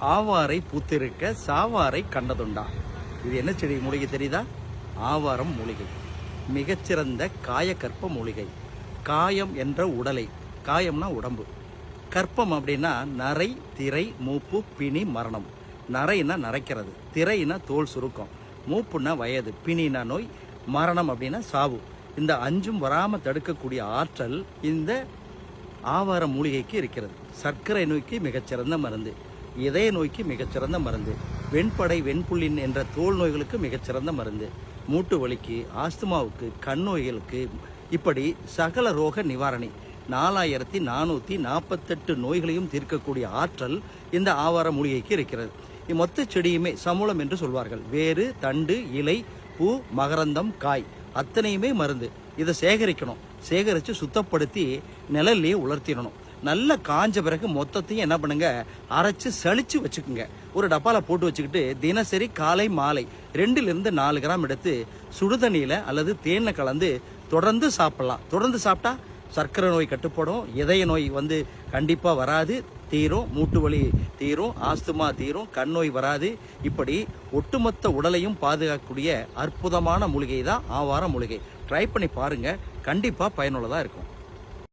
ஆவாரை பூத்திருக்க சாவாரை கண்டதுண்டா. இது என்ன செடி மூலிகை தெரியுதா? ஆவாரம் மூலிகை. மிகச்சிறந்த காயக்கற்ப மூலிகை. காயம் என்ற உடலை. காயம்னா உடம்பு. கற்பம் அப்படின்னா நரை திரை மூப்பு பிணி மரணம். நரைனா நரைக்கிறது. திரைனா தோல் சுருக்கம். மூப்புன்னா வயது. பிணினா நோய். மரணம் அப்படின்னா சாவு. இந்த அஞ்சும் வராமல் தடுக்கக்கூடிய ஆற்றல் இந்த ஆவார மூலிகைக்கு இருக்கிறது. சர்க்கரை நோய்க்கு மிகச்சிறந்த மருந்து. இதய நோய்க்கு மிகச்சிறந்த மருந்து. வெண்படை வெண்புள்ளின் என்ற தோல் நோய்களுக்கு மிகச்சிறந்த மருந்து. மூட்டு வலிக்கு ஆஸ்துமாவுக்கு கண் நோய்களுக்கு இப்படி சகல ரோக நிவாரணி. நாலாயிரத்தி நானூற்றி நாற்பத்தெட்டு நோய்களையும் தீர்க்கக்கூடிய ஆற்றல் இந்த ஆவார மூலிகைக்கு இருக்கிறது. மொத்த செடியுமே சமூலம் என்று சொல்வார்கள். வேறு தண்டு இலை பூ மகரந்தம் காய் அத்தனையுமே மருந்து. இதை சேகரிக்கணும். சேகரித்து சுத்தப்படுத்தி நிழல்லையே உலர்த்திடணும். நல்லா காஞ்ச பிறகு மொத்தத்தையும் என்ன பண்ணுங்க? அரைச்சு சளிச்சு வச்சுக்குங்க. ஒரு டப்பால போட்டு வச்சுக்கிட்டு தினசரி காலை மாலை ரெண்டிலிருந்து நாலு கிராம் எடுத்து சுடுதண்ணியில அல்லது தேனை கலந்து தொடர்ந்து சாப்பிடலாம். தொடர்ந்து சாப்பிட்டா சர்க்கரை நோய் கட்டுப்படும் இதய நோய் வந்து கண்டிப்பாக வராது தீரும் மூட்டு வலி தீரும் ஆஸ்துமா தீரும் கண் நோய் வராது. இப்படி ஒட்டுமொத்த உடலையும் பாதுகாக்கக்கூடிய அற்புதமான மூலிகை தான் ஆவார மூலிகை. ட்ரை பண்ணி பாருங்கள் கண்டிப்பாக பயனுள்ளதாக இருக்கும்.